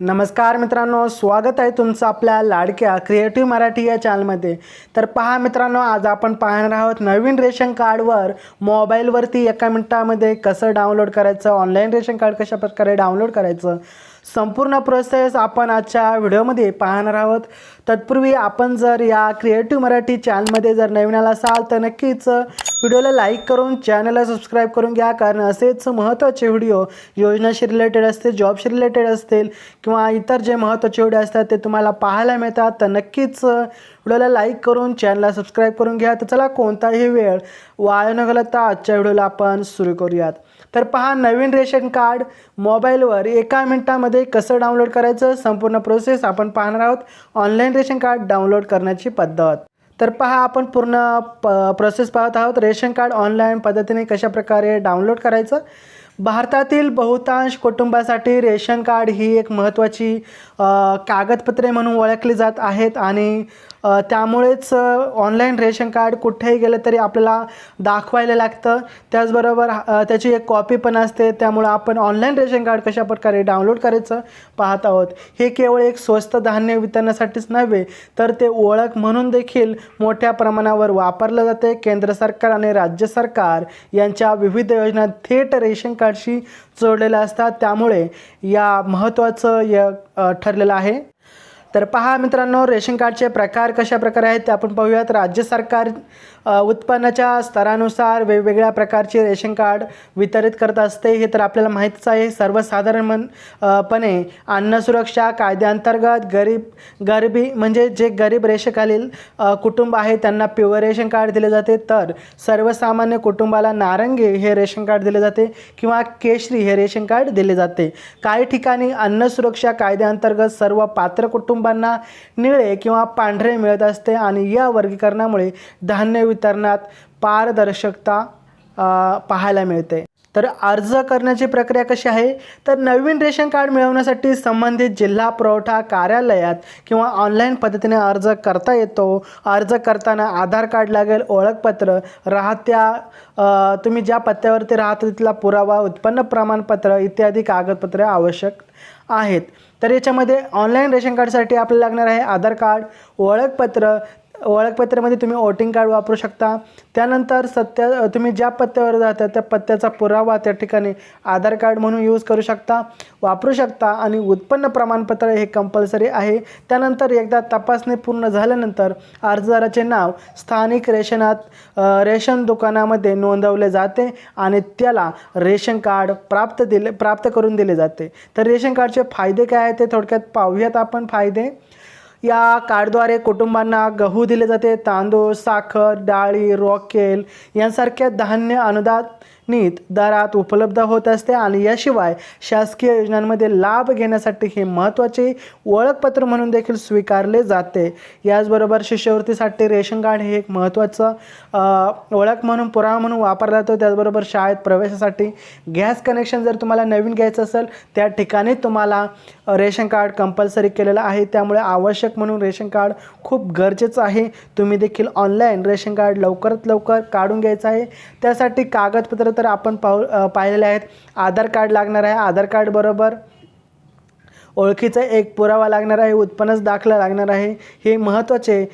नमस्कार मित्रांनो स्वागत आहे तुमचं आपल्या लाडक्या क्रिएटिव्ह मराठी या चॅनलमध्ये तर पहा मित्रांनो आज आपण पाहणार आहोत नवीन रेशन कार्डवर मोबाईलवरती एका मिनटामध्ये कसं डाउनलोड करायचं ऑनलाईन रेशन कार्ड कशा प्रकारे डाउनलोड करायचं संपूर्ण प्रोसेस आपण आजच्या व्हिडिओमध्ये पाहणार आहोत. तत्पूर्वी आपण जर या क्रिएटिव्ह मराठी चॅनलमध्ये जर नवीन आला असाल तर नक्कीच व्हिडिओला लाईक करून चॅनलला सबस्क्राईब करून घ्या. कारण असेच महत्त्वाचे व्हिडिओ योजनाशी रिलेटेड असतील जॉबशी रिलेटेड असतील किंवा इतर जे महत्त्वाचे व्हिडिओ असतात ते तुम्हाला पाहायला मिळतात. तर नक्कीच व्हिडिओला लाईक करून चॅनलला सबस्क्राईब करून घ्या. तर चला कोणताही वेळ वाया न घालता आजच्या व्हिडिओला आपण सुरू करूयात. तर पहा नवीन रेशन कार्ड मोबाईलवर एका मिनटामध्ये कसं डाउनलोड करायचं संपूर्ण प्रोसेस आपण पाहणार आहोत. ऑनलाईन रेशन कार्ड डाउनलोड करण्याची पद्धत. तर पहा आपण पूर्ण प प्रोसेस पाहत आहोत. रेशन कार्ड ऑनलाईन पद्धतीने कशाप्रकारे डाउनलोड करायचं? भारतातील बहुतांश कुटुंबासाठी रेशन कार्ड ही एक महत्त्वाची कागदपत्रे म्हणून ओळखली जात आहेत आणि त्यामुळेच ऑनलाईन रेशन कार्ड कुठेही गेलं तरी आपल्याला दाखवायला लागतं. त्याचबरोबर त्याची एक कॉपी पण असते. त्यामुळं आपण ऑनलाईन रेशन कार्ड कशा प्रकारे डाउनलोड करायचं पाहत आहोत. हे केवळ एक स्वस्त धान्य वितरणासाठीच नव्हे तर ते ओळख म्हणून देखील मोठ्या प्रमाणावर वापरलं जाते. केंद्र सरकार आणि राज्य सरकार यांच्या विविध योजना थेट रेशन कार्डशी जोडलेल्या असतात. त्यामुळे या महत्त्वाचं य ठरलेलं आहे. तर पहा मित्रांनो रेशन कार्डचे प्रकार कशा प्रकारे आहेत ते आपण पाहूयात. राज्य सरकार उत्पन्नाच्या स्तरानुसार वेगवेगळ्या प्रकारचे रेशन कार्ड वितरित करत असते. हे तर आपल्याला माहीतच आहे. सर्वसाधारण मन पणे अन्न सुरक्षा कायद्याअंतर्गत गरीब गरिबी म्हणजे जे गरीब रेषेखालील कुटुंब आहे त्यांना प्युअर रेशन कार्ड दिले जाते. तर सर्वसामान्य कुटुंबाला नारंगी हे रेशन कार्ड दिले जाते किंवा केशरी हे रेशन कार्ड दिले जाते. काही ठिकाणी अन्न सुरक्षा कायद्याअंतर्गत सर्व पात्र कुटुंबांना निळे किंवा पांढरे मिळत असते आणि या वर्गीकरणामुळे धान्य वितरणात पारदर्शकता पाहायला मिळते. तर अर्ज करण्याची प्रक्रिया कशी आहे? तर नवीन रेशन कार्ड मिळवण्यासाठी संबंधित जिल्हा पुरवठा कार्यालयात किंवा ऑनलाईन पद्धतीने अर्ज करता येतो. अर्ज करताना आधार कार्ड लागेल ओळखपत्र राहत्या तुम्ही ज्या पत्त्यावरती राहता तिथला पुरावा उत्पन्न प्रमाणपत्र इत्यादी कागदपत्रे आवश्यक आहेत. तर याच्यामध्ये ऑनलाईन रेशन कार्डसाठी आपल्याला लागणार आहे आधार कार्ड ओळखपत्र ओळखपत्रामध्ये तुम्ही वोटिंग कार्ड वापरू शकता. त्यानंतर सत्य तुम्ही ज्या पत्त्यावर जाता त्या पत्त्याचा पुरावा त्या ठिकाणी आधार कार्ड म्हणून यूज करू शकता वापरू शकता आणि उत्पन्न प्रमाणपत्र हे कंपल्सरी आहे. त्यानंतर एकदा तपासणी पूर्ण झाल्यानंतर अर्जदाराचे नाव स्थानिक रेशनात रेशन दुकानामध्ये नोंदवले जाते आणि त्याला रेशन कार्ड प्राप्त दिले प्राप्त करून दिले जाते. तर रेशन कार्डचे फायदे काय आहेत ते थोडक्यात पाहूयात आपण फायदे. या कार्डद्वारे कुटुंबांना गहू दिले जाते तांदूळ साखर डाळी रॉकेल यांसारख्या धान्य अनुदानित दरात उपलब्ध होत असते आणि याशिवाय शासकीय योजनांमध्ये लाभ घेण्यासाठी हे महत्त्वाचे ओळखपत्र म्हणून देखील स्वीकारले जाते. याचबरोबर शिष्यवृत्तीसाठी रेशन कार्ड हे एक महत्त्वाचं ओळख म्हणून पुरावा म्हणून वापरला जातो. त्याचबरोबर शाळेत प्रवेशासाठी गॅस कनेक्शन जर तुम्हाला नवीन घ्यायचं असेल त्या ठिकाणी तुम्हाला रेशन कार्ड कंपल्सरी केलेलं आहे. त्यामुळे आवश्यक म्हणून रेशन कार्ड खूप गरजेचं आहे. तुम्ही देखील ऑनलाईन रेशन कार्ड लवकरात लवकर काढून घ्यायचं आहे. त्यासाठी कागदपत्र तर आपण पाहू पाहिलेले आहेत. आधार कार्ड लागणार आहे. आधार कार्ड बरोबर ओळखीचा एक पुरावा लागणार आहे उत्पन्नच दाखला लागणार आहे. हे महत्त्वाचे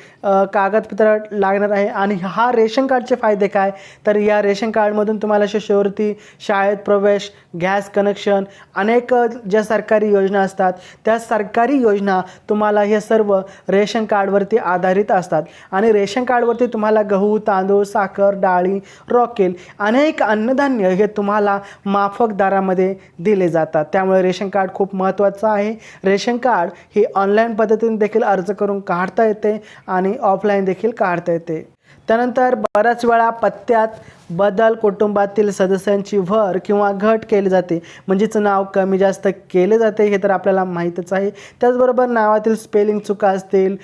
कागदपत्र लागणार आहे. आणि हा रेशन कार्डचे फायदे काय? तर या रेशन कार्डमधून तुम्हाला शिष्यवृत्ती शाळेत प्रवेश गॅस कनेक्शन अनेक ज्या सरकारी योजना असतात त्या सरकारी योजना तुम्हाला हे सर्व रेशन कार्डवरती आधारित असतात. आणि रेशन कार्डवरती तुम्हाला गहू तांदूळ साखर डाळी रॉकेल अनेक अन्नधान्य हे तुम्हाला माफक दरामध्ये दिले जातात. त्यामुळे रेशन कार्ड खूप महत्त्वाचं आहे. रेशन कार्ड हे ऑनलाईन पद्धतीने देखील अर्ज करून काढता येते आणि ऑफलाईन देखील काढता येते. त्यानंतर बऱ्याच वेळा पत्त्यात बदल कुटुंबातील सदस्यांची भर किंवा घट केली जाते. म्हणजेच नाव कमी जास्त केले जाते हे तर आपल्याला माहीतच आहे. त्याचबरोबर नावातील स्पेलिंग चुका असतील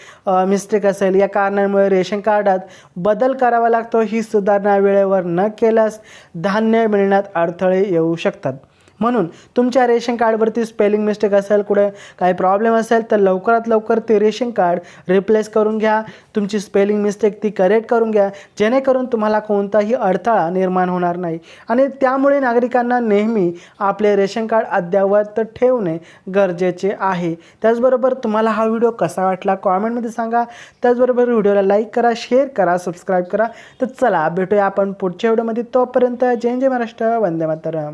मिस्टेक असेल या कारणांमुळे रेशन कार्डात बदल करावा लागतो. ही सुधारणा वेळेवर न केल्यास धान्य मिळण्यात अडथळे येऊ शकतात. म्हणून तुमच्या रेशन कार्डवरती स्पेलिंग मिस्टेक असेल कुठे काही प्रॉब्लेम असेल तर लवकरात लवकर ते रेशन कार्ड रिप्लेस करून घ्या. तुमची स्पेलिंग मिस्टेक ती करेक्ट करून घ्या. जेणेकरून तुम्हाला कोणताही अडथळा निर्माण होणार नाही. आणि त्यामुळे नागरिकांना नेहमी आपले रेशन कार्ड अद्ययावत ठेवणे गरजेचे आहे. त्याचबरोबर तुम्हाला हा व्हिडिओ कसा वाटला कॉमेंटमध्ये सांगा. त्याचबरोबर व्हिडिओला लाईक करा शेअर करा सबस्क्राईब करा. तर चला भेटूया आपण पुढच्या व्हिडिओमध्ये. तोपर्यंत जय जय महाराष्ट्र वंदे मातरम.